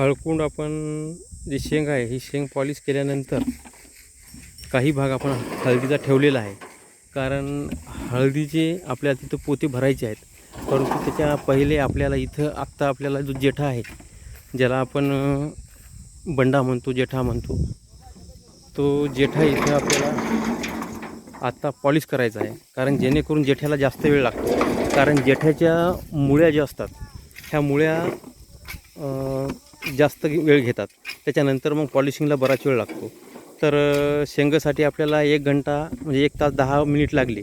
हळकुंड आपण जी शेंग आहे ही शेंग पॉलिश केल्यानंतर काही भाग आपण हळदीचा ठेवलेला आहे. कारण हळदीचे आपल्याला तिथं पोते भरायचे आहेत. परंतु त्याच्या पहिले आपल्याला इथं आत्ता आपल्याला जो जेठा आहे ज्याला आपण बंडा म्हणतो जेठा म्हणतो तो जेठा इथं आपल्याला आत्ता पॉलिश करायचा आहे. कारण जेणेकरून जेठ्याला जास्त वेळ लागतो. कारण जेठ्याच्या मुळ्या ज्या असतात ह्या मुळ्या जास्त वेळ घेतात. त्याच्यानंतर मग पॉलिशिंगला बराच वेळ लागतो. तर शेंगासाठी आपल्याला एक घंटा म्हणजे एक तास दहा मिनिट लागले.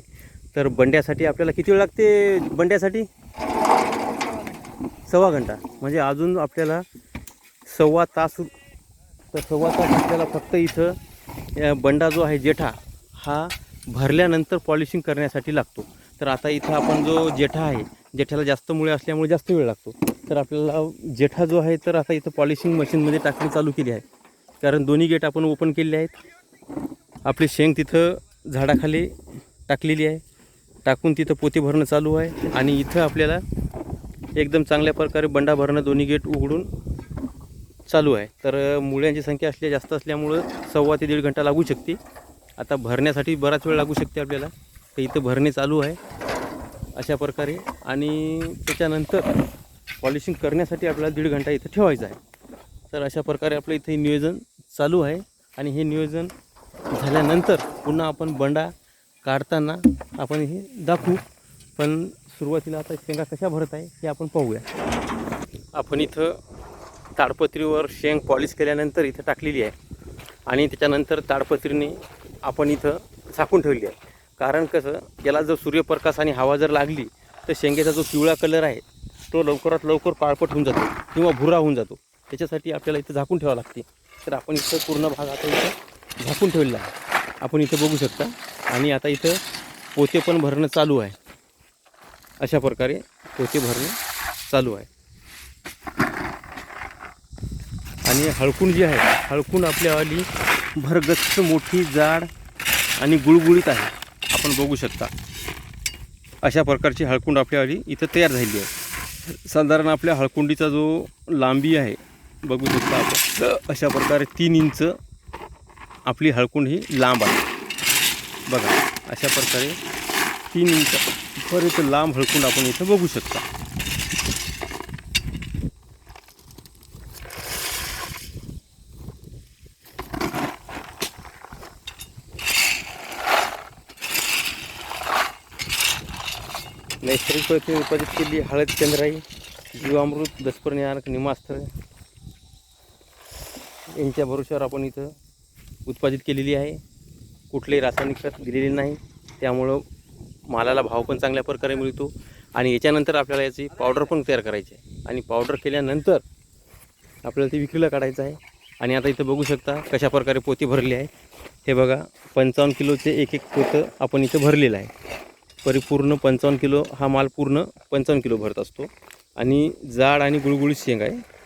तर बंड्यासाठी आपल्याला किती वेळ लागते बंड्यासाठी? सव्वा घंटा. म्हणजे अजून आपल्याला सव्वा तास तर सव्वा तास आपल्याला फक्त इथं बंडा जो आहे जेठा हा भरल्यानंतर पॉलिशिंग करण्यासाठी लागतो. तर आता इथं आपण जो जेठा आहे जेठाला जास्त मुळे असल्यामुळे जास्त वेळ लागतो. तर आपल्याला जेठा जो आहे तर आता इथं पॉलिशिंग मशीनमध्ये टाकणी चालू केली आहे. कारण दोन्ही गेट आपण ओपन केले आहेत. आपली शेंग तिथं झाडाखाली टाकलेली आहे. टाकून तिथं पोते भरणं चालू आहे. आणि इथं आपल्याला एकदम चांगल्या प्रकारे बंडा भरणं दोन्ही गेट उघडून चालू आहे. तर मुळ्यांची संख्या असल्या जास्त असल्यामुळं सव्वा ते दीड घंटा लागू शकते. आता भरण्यासाठी बराच वेळ लागू शकते आपल्याला. तर इथं भरणे चालू आहे. अशा प्रकारे आणि त्याच्यानंतर पॉलिशिंग करण्यासाठी आपल्याला दीड घंटा इथं ठेवायचं आहे. तर अशा प्रकारे आपलं इथे नियोजन चालू आहे आणि हे नियोजन झाल्यानंतर पुन्हा आपण बंडा काढताना आपण हे दाखवू. पण सुरुवातीला आता शेंगा कशा भरत आहे हे आपण पाहूया. आपण इथं ताडपत्रीवर शेंग पॉलिश केल्यानंतर इथं टाकलेली आहे. आणि त्याच्यानंतर ताडपत्रीने आपण इथं झाकून ठेवली आहे. कारण कसं याला जर सूर्यप्रकाश आणि हवा जर लागली तर शेंगेचा जो पिवळा कलर आहे तो लवकरात लवकर पाळपट होऊन जातो किंवा भुरा होऊन जातो. त्याच्यासाठी आपल्याला इथं झाकून ठेवावं लागते. तर आपण इथं पूर्ण भाग आता इथं झाकून ठेवलेला आहे. आपण इथं बघू शकता. आणि आता इथं पोते पण भरणं चालू आहे. अशा प्रकारे पोते भरणं चालू आहे. आणि हळकून जी आहे हळकून आपल्यावाली भरगच्च मोठी जाड आणि गुळगुळीत आहे. आपण बघू शकता. अशा प्रकारची हळकुंड आपल्यावाली इथं तयार झालेली आहे. साधारण आपल्या हळकुंडीचा जो लांबी आहे बघू शकता आपण अशा प्रकारे तीन इंच आपली हळकुंड ही लांब आहे. बघा अशा प्रकारे तीन इंच पर्यंत लांब हळकुंड आपण इथं बघू शकता. नैसर्गिक पद्धतीने उत्पादित केलेली हळद चंद्राई जीवामृत दशपर्णियारक निमास्त्र यांच्या भरोश्यावर आपण इथं उत्पादित केलेली आहे. कुठलेही रासायनिक खत दिलेले नाही. त्यामुळं मालाला भाव पण चांगल्या प्रकारे मिळतो आणि याच्यानंतर आपल्याला याची पावडर पण तयार करायची आहे. आणि पावडर केल्यानंतर आपल्याला ती विक्रीला काढायचं आहे. आणि आता इथं बघू शकता कशा प्रकारे पोती भरली आहे. हे बघा पंचावन्न किलोचे एक एक पोतं आपण इथं भरलेलं आहे. परिपूर्ण पंचावन्न किलो हा माल पूर्ण पंचावन्न किलो भरत असतो. आणि जाड आणि गुळगुळीत शेंग आहे.